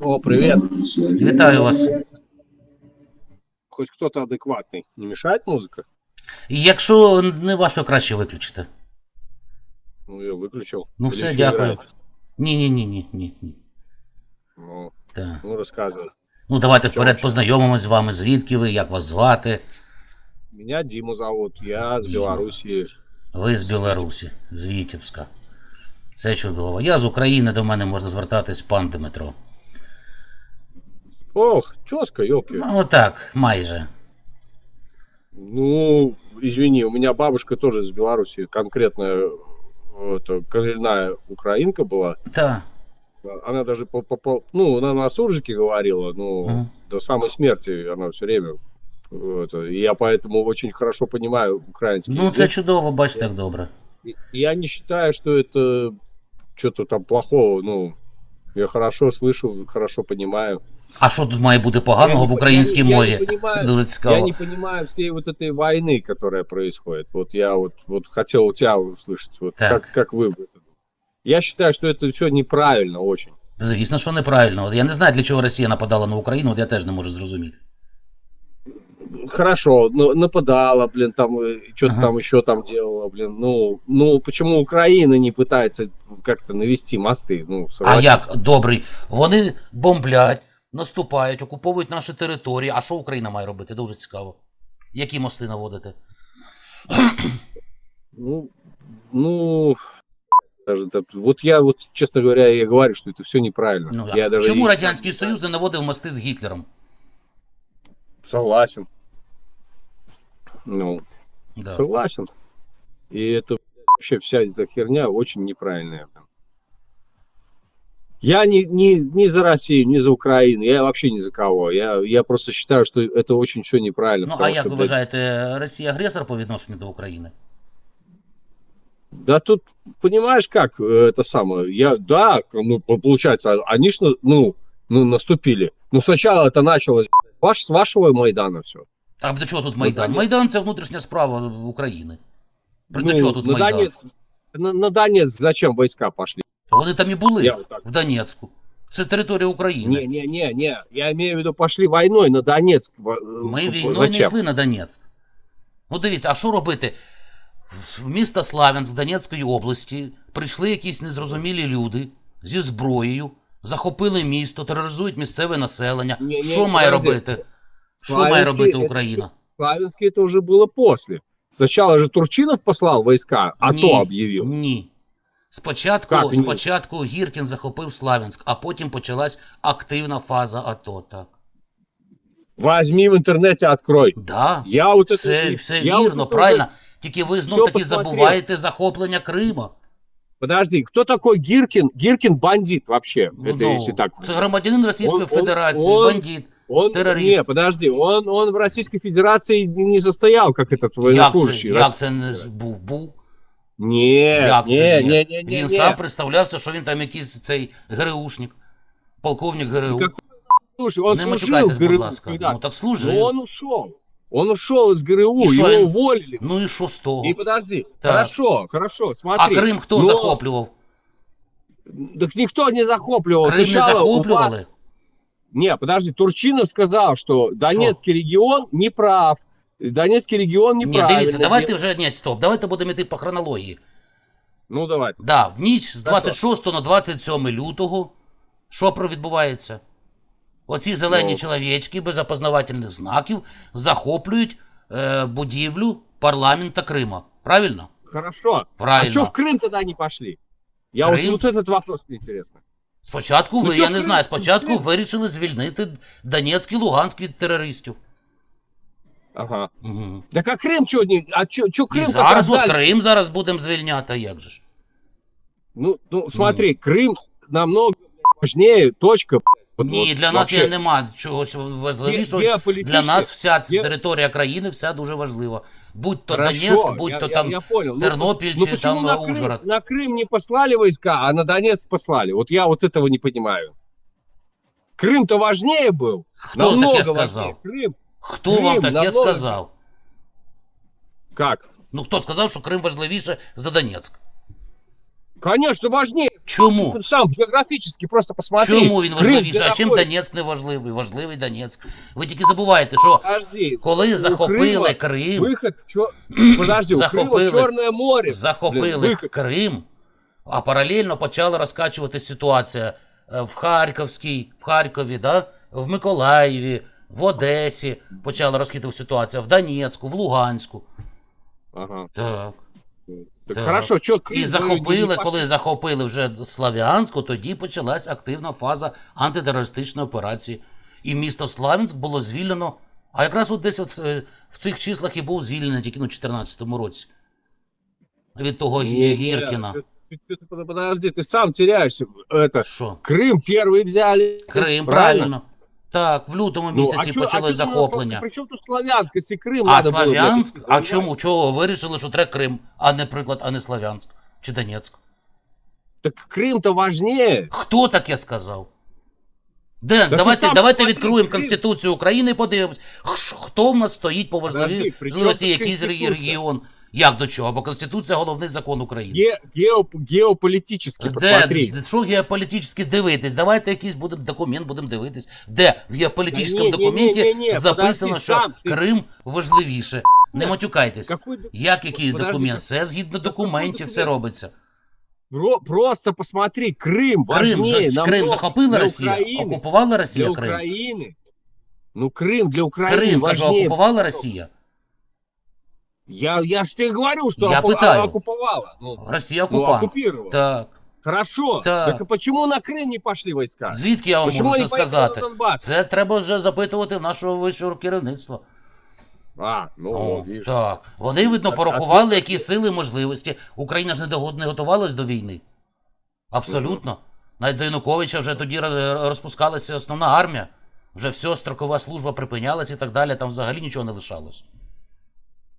О, привет. Вітаю вас. Хоть кто-то адекватный. Не мешает музыка? І Якщо не важко, краще виключити. Ну, я выключил. Ну Или все, ещё дякую. играет? Ні, ні, ні, ні, ні, ні. Ну, Так. ну, рассказывай. Ну давайте Чого вперед ще? познайомимось з вами. Звідки ви, як вас звати? Меня Диму зовут. Я с Дима. Белоруссии. Ви з Білорусі, з Вітівська. Це чудово. Я з України, до мене можна звертатись пан Дмитро. Ох, тезка, елки. Ну так, майже. Ну, извини, у меня бабушка тоже из Беларуси. Конкретно это, коренная украинка была. Та. Она даже по, по- по- ну, она на суржике говорила, ну, Мгм. до самой смерти она все время. Это, и я поэтому очень хорошо понимаю украинский Ну це язык. чудово, бачите, як добре. И- Я не считаю, что это что-то там плохого. Ну, я хорошо слышу, хорошо понимаю. А що тут має бути поганого Я в не- українській я не- я не мові? понимаю- Дуже Я цікаво. не понимаю всей вот этой войны, которая происходит. Вот я вот, вот хотел у тебя услышать, вот Так. как, как вы. Я считаю, что это все неправильно очень. Звісно, що неправильно. От Я не знаю, для чого Росія нападала на Україну, от я теж не можу зрозуміти. Хорошо, ну, нападала, блин, там что-то Ага. там еще там делала, блин. Ну, ну, почему Украина не пытается как-то навести мосты? Ну, А согласись. як добрий? Вони бомблять, наступають, окуповують наші території. А що Україна має робити? Дуже цікаво. Які мости наводити? Ну, ну, даже так, вот я вот, честно говоря, я говорю, что это все неправильно. Ну, я а даже Чому и- Радянський Союз не наводив мости з Гітлером? Согласен. Ну, Да. согласен. И это вообще вся эта херня очень неправильная. Я не, не, не за Россию, не за Украину, я вообще ни за кого. Я, я просто считаю, что это очень все неправильно. Ну, а потому як что, ви блядь, вважаєте, Росія агресор по відношенню до України? Да тут, понимаешь, как э, это самое, я, да, ну, по- получается, они что, ну, ну, наступили. Ну, сначала это началось ваш, с вашего Майдана все. А до чого тут Ну, Майдан? Донецьк. Майдан це внутрішня справа України. При до Ну, чого тут на, Майдан? Донецк, на, на Донецк зачем войска пошли? Вони там і були, Я в Донецьку. Це територія України. Не, не, не, не, я имею в виду, пошли войной на Донецк. Во- Ми э, війною не йшли на Донецьк. Ну дивіться, а що робити? В місто Славянськ з Донецької області прийшли якісь незрозумілі люди зі зброєю, захопили місто, тероризують місцеве населення. Ні, ні, що має робити? Що має Славянський робити це- Україна? Славянске это уже было после. Сначала же Турчинов послал войска, а Ні, то объявил. Ні. Спочатку, Як ні? спочатку Гіркін захопив Славянськ, а потім почалась активна фаза АТО. Так. Возьми в интернете, открой. Да. Я вот это... Все, все я вот вірно, это правильно. Тільки ви знов всё таки посмотрел. забуваєте захоплення Крима. Подожди, кто такой Гиркин? Гиркин бандит вообще, это Ну, если так. Це громадянин Російської Он- он- Федерації, он- бандит. Он, террорист. не, подожди, он, он в Российской Федерации не состоял, как этот Як це, военнослужащий. Як це не з- був? Був. Як це ні? не, не, не, Він не. сам представлявся, що він там якийсь цей ГРУшник, полковник ГРУ. Как- Слушай, он не служил матюкайтесь, в будь ГРУ. ласка. когда- Ну так Но служив. он ушел. Он ушел из ГРУ, И шо, его он- уволили. Ну і що з того? И подожди, Так. хорошо, хорошо, А смотри. Крим хто но- захоплював? Так никто не захопливал. Крим не Сначала захоплювали? упа- Не, подожди, Турчинов сказал, что Донецкий регион не прав. Донецкий регион Ні, неправильно. дивіться, давайте делает. вже ні, стоп, давайте будемо йти по хронології. Ну давай. Да, в ніч з Так, 26 на 27 лютого. Що про відбувається? Оці зелені Ну. чоловічки без опознавательних знаків захоплюють е, будівлю парламента Крима. Правильно? Хорошо. Правильно. А что в Крым тогда не пошли? Я Крым? вот, вот этот вопрос мне интересно. Спочатку Ну, ви, чо я не Крим? знаю, спочатку Крим? вирішили звільнити Донецьк і Луганськ від терористів. Ага. Угу. Так а Крым что не... А что І Крым зараз от Крим зараз будемо звільняти, а як же ж? Ну, ну, смотри, Крым намного важнее, точка. Вот- Ні, вот для нас вообще. є нема чогось важливішого. Геополитически- Для нас вся ге- територія країни вся дуже важлива. Будь то Хорошо, Донецьк, будь я- то я- там я понял. Ну, Тернопіль Ну почему там на е, Крым, Ужгород. на Крым не послали войска, а на Донецк послали? Вот я вот этого не понимаю. Крым-то важнее был. Хто намного таке важнее. сказав? Крым. Хто вам Крим таке намного- сказав? Как? Ну хто сказав, що Крим важливіше за Донецьк? Конечно, важнее. Чому? Ты сам географически просто посмотри. Чому він Крым, важливіший? где А чим находится? Донецьк не важливий? Важливий Донецьк. Ви тільки забуваєте, що Подожди. коли у захопили Крыма Крим, Выход в чё- Подожди, у Захопили. Крыма Черное море. захопили Блін, вихід. Крим, а паралельно почала розкачувати ситуація е, в Харківській, в Харкові, да? в Миколаєві, в Одесі почала розхитувати ситуація, в Донецьку, в Луганську. Ага. Так. Так Так. хорошо, что Крым? І ну, захопили, не- не- коли захопили вже Слав'янську, тоді почалась активна фаза антитерористичної операції. І місто Славянськ було звільнено. А якраз от десь от, е, в цих числах і був звільнений тільки ну, у 2014 році. Від того Не, Гі- не, Гіркіна. ты- ты- ты- Подожди, ты сам теряешься. Это Що? Крым первый взяли. Крим, правильно. Так, в лютому Ну, місяці чё- почалось чё- захоплення. При чем тут Славянск, если Крым А надо было, блядь, Слав'янськ? идти, А понимаешь? чому? Чого вирішили, що треба Крим, а не приклад, а не Слав'янськ чи Донецьк? Так Крым-то важнее. Хто таке сказав? Ден, ти давайте, сам давайте посмотри, відкриємо Крим. Конституцію України і подивимось, х- хто в нас стоїть по Подожди, важливості при чому важливості тут якийсь Конституція? регіон. Як до чого? Бо Конституція головний закон України. Ге- геоп- геополитически Де, посмотри. де- що геополітично дивитись? Давайте якийсь будемо документ будемо дивитись. Де в геополітичному Та ні, ні, документі ні, ні, ні, записано, подожди, що сам ти- Крим важливіше. Не матюкайтесь. Какой д- Як який Подожди, документ? как- Все згідно какой документів, все документ? робиться. Про- просто посмотри, Крым Крим, важнее за- намного Крим захопила для Росія? Украины. Окупувала Росія Для Крим? Украины. Ну, Крым для Украины Крим, кажу, важнее. окупувала Росія? Я, я ж тебе говорю, что Я пытаю. оккуповала. Ну, Росія ну, окупант. оккупировала. Так. Хорошо. Так. Так. а почему на Крым не пошли войска? Звідки я вам Почему можу они це поехали сказати? на? Це треба вже запитувати в нашого вищого керівництва. А, ну, О, видишь. так. Вони, видно, порахували, які сили, можливості. Україна ж не, дого- не готувалась до війни. Абсолютно. Навіть за Януковича вже тоді роз- розпускалася основна армія. Вже все, строкова служба припинялась і так далі, там взагалі нічого не лишалось.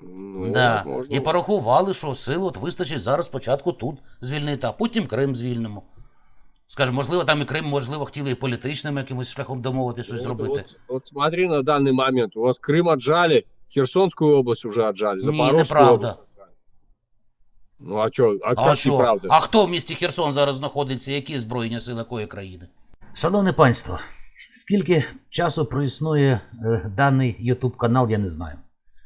Ну, да. І порахували, що сил от вистачить зараз спочатку тут звільнити, а потім Крим звільнимо. Скажемо, можливо, там і Крим, можливо, хотіли і політичним якимось шляхом домовити щось Вот- зробити. Вот, вот смотри на данный момент. У вас Крым отжали, Херсонскую область уже отжали, Запорожскую неправда. область. Ну а что, а, А що? неправда? А хто в місті Херсон зараз знаходиться? Які збройні сили якої країни? Шановне панство, скільки часу проіснує е, даний YouTube канал, я не знаю.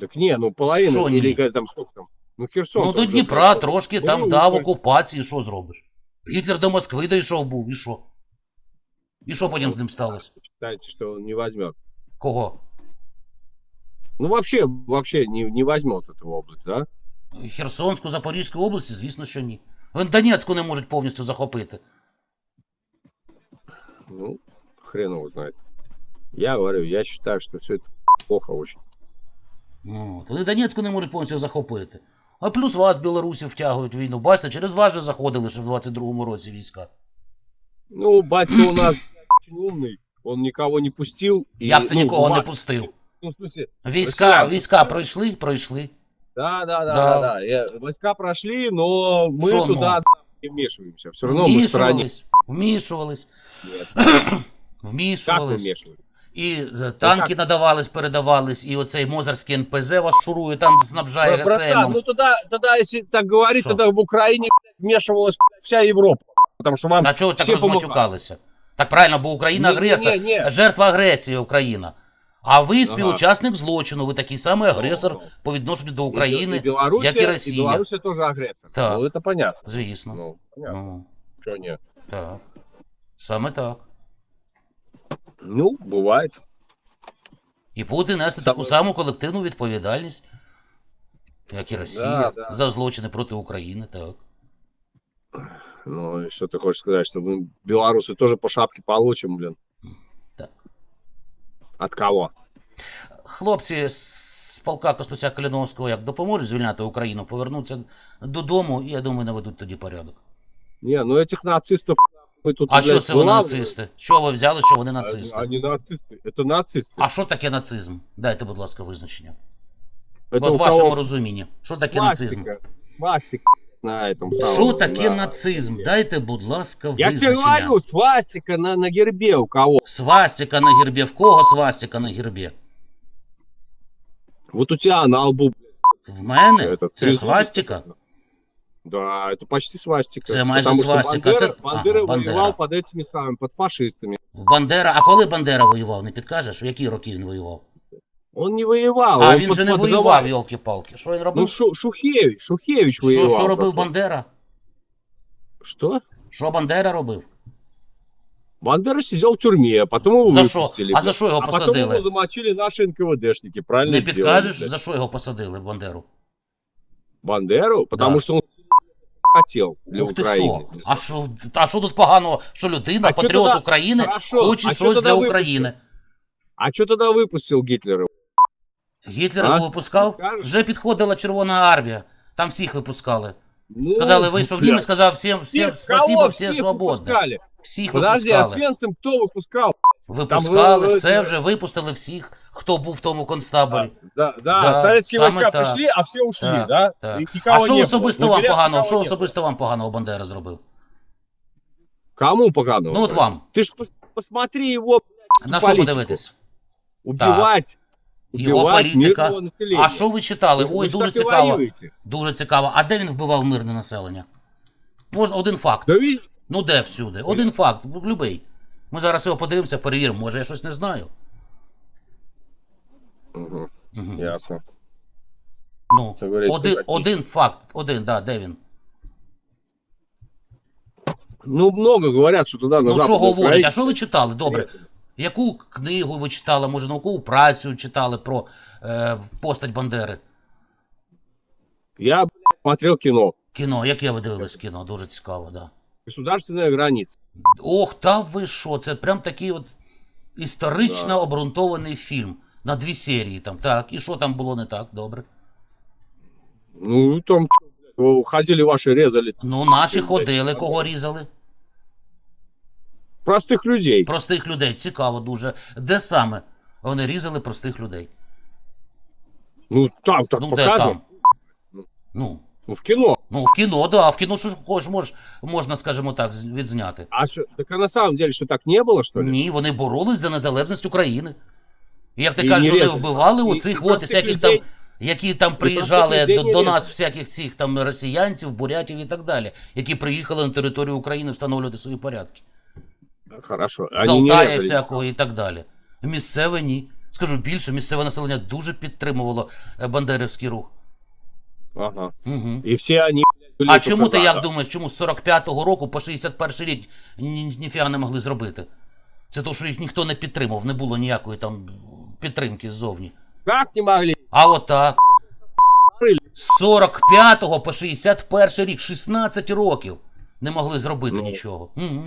Так не, ну половина, Шо не? или там сколько там? Ну Херсон. ну там до Дніпра просто- трошки Ну, там ну, дав так. окупації, що зробиш? Гітлер до Москви дійшов був, і що? І що потім з ним сталося? Считаете, что он не возьмет. Кого? Ну вообще, вообще не, не возьмет эту область, да? Херсонську, Запорізьку області, звісно, що ні. Він Донецьку не можуть повністю захопити. Ну, хрен его знает. Я говорю, я считаю, что все это плохо очень. Ну, Вони Донецьку не можуть повністю захопити. А плюс вас, білорусів, втягують в війну. Бачите, через вас же заходили ще в 22-му році війська. Ну, батька у нас очень умный, он никого не пустил. и, Як це ну, нікого не ва- пустив? Ну, в смысле, Війська, Росіян. війська пройшли, пройшли. да, да, да, Да. да, да. Я- войска прошли, но мы Шо, ну? туда не вмешиваемся. Все равно мы в стране. Вмішувались, вмішувались, Нет, как мы вмішувались. вмешиваемся? І е, танки надавались, передавались, і оцей Мозерський НПЗ вас шурує, там снабжає Братан, ГСМ. ну тогда, тогда, если так говорить, Шо? тогда в Украине блядь, вмешивалась вся Европа. Потому что вам На чого так розматюкалися? Так правильно, бо Україна Ні, ні, агресор, ні, ні. жертва агресії Україна. А ви Ага. співучасник злочину, ви такий самий агресор Ну, по відношенню до України, и Белоруссия, як і Росія. И Белоруссия тоже агрессор. Так. Ну, это понятно. звісно. Ну, понятно. Ну, Чё нет? так. Саме так. Ну, бывает. І буде нести Саме- таку саму колективну відповідальність, як і Росія, Да, да. за злочини проти України, так. Ну, и что ты хочешь сказать, что мы, белорусы, тоже по шапке получим, блин? Так. От кого? Хлопці з полка Костуся Каліновського як допоможуть звільняти Україну, повернуться додому і, я думаю, наведуть тоді порядок. Не, ну этих нацистов мы тут, А що блядь, це вони вылавливаем. нацисти? Що ви взяли, що вони Они, нацисти? они нацисты. Это нацисты. А що таке нацизм? Дайте, будь ласка, визначення. это От у в вашому кого розумінні. Що таке нацизм? пластика. Пластика на этом самом. Що таке на- нацизм? Дайте, будь ласка, Я тебе визначення. говорю, свастика на, на гербе у кого? Свастика на гербі. В кого свастика на гербі? Вот у тебя на лбу. В мене? Это Це три свастика? Да, это почти свастика. Це майже Потому свастика, что це- Бандера, Бандера ага, Бандера. воевал под этими самыми, под фашистами. Бандера. А коли Бандера воював, не підкажеш? В які роки він воював? Он не воевал. А он він под- же не под воював, завалом. йолки-палки. Що він Ну, робив? Шу- Шухевич, Шухевич Що, воевал. що робив зато. Бандера? Что? Що Бандера робив? Бандера сидел в тюрьме, а потом его За що? выпустили. А за що його А потом посадили? его замочили наши НКВДшники, правильно Не сделали, підкажеш, блядь. за що його посадили Бандеру? Бандеру? Потому Да. что он хотел для Ух ти Украины. що? А що, а що тут поганого? Що людина, А чо патріот тоді- України, Хорошо, хоче а чо щось тоді для випустили? України? А что тогда выпустил Гитлера? Гітлера А? його випускав? Кажеш? Вже підходила Червона армія. Там всіх випускали. Ну, Сказали, вийшов бля, німець, сказав всім, всім всех, спасибо, кого всі всех свободні. выпускали? Всіх Подожди, а випускали. Свенцем кто выпускал? Випускали, ви- все ви- вже випустили всіх, хто був в тому концтаборі. Да, да, Да, советские саме войска так. пришли, а все ушли, Так, да? так. И никого А що не особисто было. вам Лагеря поганого? никого Що не было. особисто вам поганого Бандера зробив? Кому поганого? Ну от вам. Ты ж пос- посмотри его На що політику. подивитись? убивать, Його убивать політика. мирного населения. А що ви читали? Ви- Ой, ви ж дуже так і цікаво. воюєте. Дуже цікаво. А де він вбивав мирне населення? Можна один факт. Да вы- Ну де всюди? Один факт, любий. Ми зараз його подивимося, перевіримо. Може, я щось не знаю. Угу. Ясно. Ну, Це говорить, один, один факт, один, да, де він? Ну, много говорят, что туда, на Ну що Западную говорять? Украину- А що ви читали? Добре. Яку книгу ви читали, може наукову працю читали про е, постать Бандери? Я блядь, смотрел кино. Кіно, яке ви дивились кіно? Дуже цікаво, да. Государственная граница. Ох, та ви що? Це прям такий от історично Да. обґрунтований фільм На дві серії там. Так. І що там було не так? Добре. Ну, там чё, блядь, ходили ваши, резали Ну, наші Блядь, ходили, Бандера. кого різали? простых людей. Простих людей. Цікаво дуже. Де саме вони різали простих людей? Ну, там так Ну, де показывают. там? Ну, Ну, в кино. ну, в кіно, да, в кіно що ж хоч мож, можна, скажімо так, з- відзняти. А что, так а на самом деле, что так не было, что ли? Ні, вони боролись за незалежність України. І як ти І кажеш, не вони резали. вбивали І- оцих і от простих всяких там, людей- які там приїжджали людей до, не до нас, резали. всяких цих там росіянців, бурятів і так далі, які приїхали на територію України встановлювати свої порядки. Хорошо. Они не резали. всякого і так далі. Місцеве ні. Скажу більше, місцеве населення дуже підтримувало е, бандерівський рух. Ага. Угу. И все они были А только чому ти за, як да? думаєш, чому з 45-го року по 61 рік ні- ніфіга не могли зробити? Це то, що їх ніхто не підтримав, не було ніякої там підтримки ззовні. Как не могли? А от так. З 45 по 61 рік, 16 років не могли зробити Ну. нічого. Угу.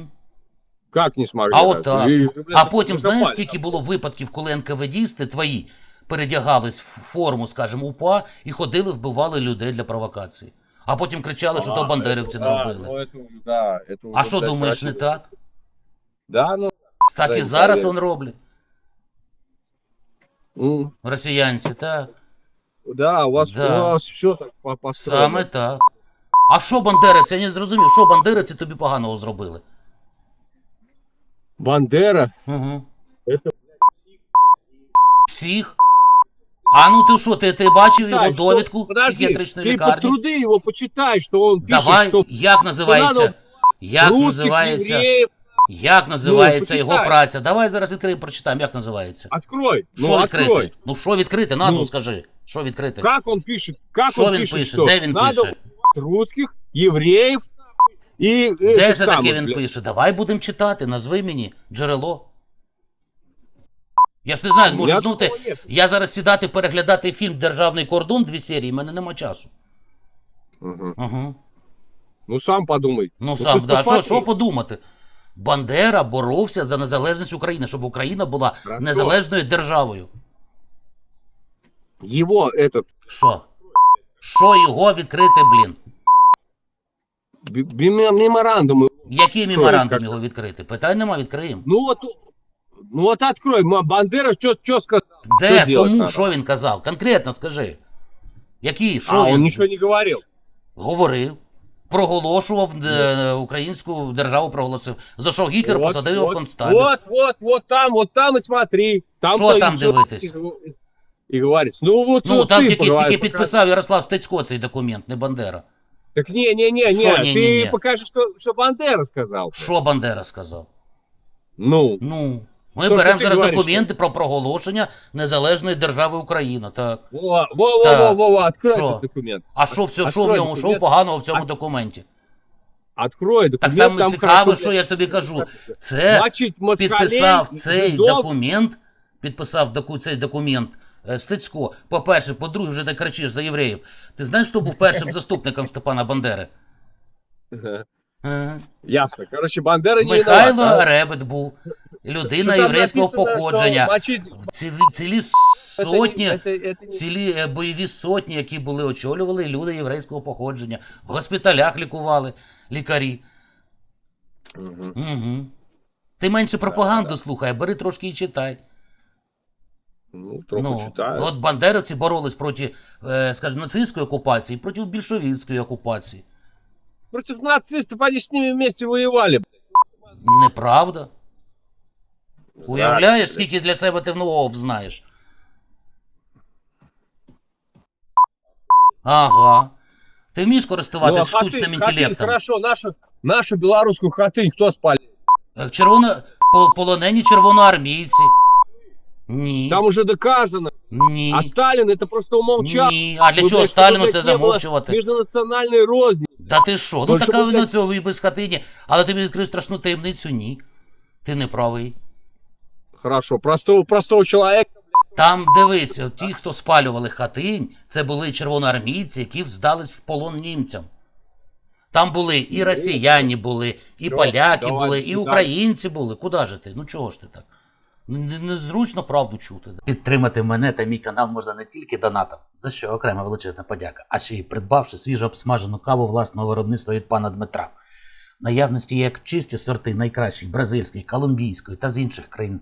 Как не смогли? А да? от так. И, блядь, А потім закопали. знаєш, скільки було випадків, коли НКВДісти твої передягались в форму, скажімо, УПА і ходили, вбивали людей для провокації. А потім кричали, що то А, бандерівці это- не да, робили. ну, это уже, да, это А уже, що блядь, думаєш, не красиво. так? Да, ну. Так Да, і зараз Італія. он роблять. м, Росіянці, так. Да, у вас, Да. у вас все так по- построено. Саме так. А що бандерівці? Я не зрозумів, що бандерівці тобі поганого зробили? Бандера. Угу. Это, Всіх? А ну ти що, ти, ти бачив його Читай, что- довідку Подожди, психіатричної ты по лікарні? труды его почитай, что он пишет, Давай, что як називається? надо Як русских, називається? евреев... Як називається Ну, його почитай. праця? Давай зараз відкриємо, прочитаємо, як називається. Открой, Що ну відкрити? открой. Ну що відкрити? Назву Ну. скажи. Що відкрити? Как он пишет? Как Що он він пишет, пише? что Де він надо пише? русских, евреев и Де этих це таке самых, він блядь. пише? Давай будемо читати, назви мені джерело. Я ж не знаю, У може меня знов ти. такого нет. Я зараз сідати переглядати фільм Державний кордон дві серії, в мене нема часу. Мгм. Угу. Ну сам подумай. Ну ты сам, да, що, посмотри. що подумати? Бандера боровся за незалежність України, щоб Україна була Хорошо. незалежною державою. Его этот, Що? Що його відкрити, бі- меморандум. Який Що, меморандум його відкрити? Питань нема, відкриємо. Ну вот, ну вот открой, Бандера что сказал? Де, Що надо? що він казав? Конкретно скажи. Який, що А він он ничего не говорил. говорив? Проголошував е, українську державу, проголосив. За що Гітлер Вот, посадив його в вот, концтабір. Вот, вот, вот там, вот там и смотри. Там Что то и там всё. дивитись? И говорит, ну вот, Ну, вот там ты тільки, поговори, тільки покажи. підписав Ярослав Стецько цей документ, не Бандера. Так не, не, не, Что не, не, ты не, не? покажи, что, что Бандера сказал. Що Бандера сказав? Ну, Ну, ми То, беремо зараз говориш, документи про проголошення незалежної держави Україна. Так. во, во, во, Так. во, во, во, открой документ. А що все, що в ньому, що поганого в цьому А- документі? Открой Так документ, само там цікаво, хорошо. що я ж тобі кажу. Це Значить, підписав цей жидов, документ, підписав доку, цей документ е, Стецько. По-перше, по-друге, вже ти кричиш за євреїв. Ти знаєш, хто був першим заступником Степана Бандери? Ага. Ага. Ясно. Короче, Бандера не Михайло виноват. Ребет був. Що Людина там єврейського написано, що, походження. значить, Цілі, цілі сотні. це- це не- Цілі е, бойові сотні, які були очолювали люди єврейського походження, в госпіталях лікували лікарі. Мгм. Угу. Ти менше пропаганду слухай, бери трошки і читай. Ну, трохи ну, читаю. От бандеровці боролись проти, е, скажімо, нацистської окупації, проти більшовицької окупації. Против нацистов они с ними вместе воевали. Неправда. Уявляєш, Здрасте. скільки для себе ти нового знаєш? Ага. Ти вмієш Ну, користуватися а штучним хатынь, хатынь, інтелектом? Хорошо, нашу, нашу белорусскую хатынь кто спалил? Е, Червоно... пол- Полонені червоноармійці. Ні. Там уже доказано. Ні. А Сталин это просто умолчал. Ні. А для Ну, чого блядь, Сталіну чтобы, це блядь, не было замовчувати? Межнациональной розни. Та ти що? Ну Ну, така щоб, вона блядь- цього і без хатині. Але тобі відкрив страшну таємницю? Ні. Ти не правий. Хорошо, простого, простого человека. Там дивись, от ті, хто спалювали хатинь, це були червоноармійці, які здались в полон німцям. Там були і росіяни були, і поляки були, і українці були. Куди ж ти? Ну чого ж ти так? Ну, не- Незручно правду чути. Підтримати мене та мій канал можна не тільки донатом, за що окрема величезна подяка, а ще й придбавши свіжо обсмажену каву власного виробництва від пана Дмитра. Наявності як чисті сорти найкращих бразильської, колумбійської та з інших країн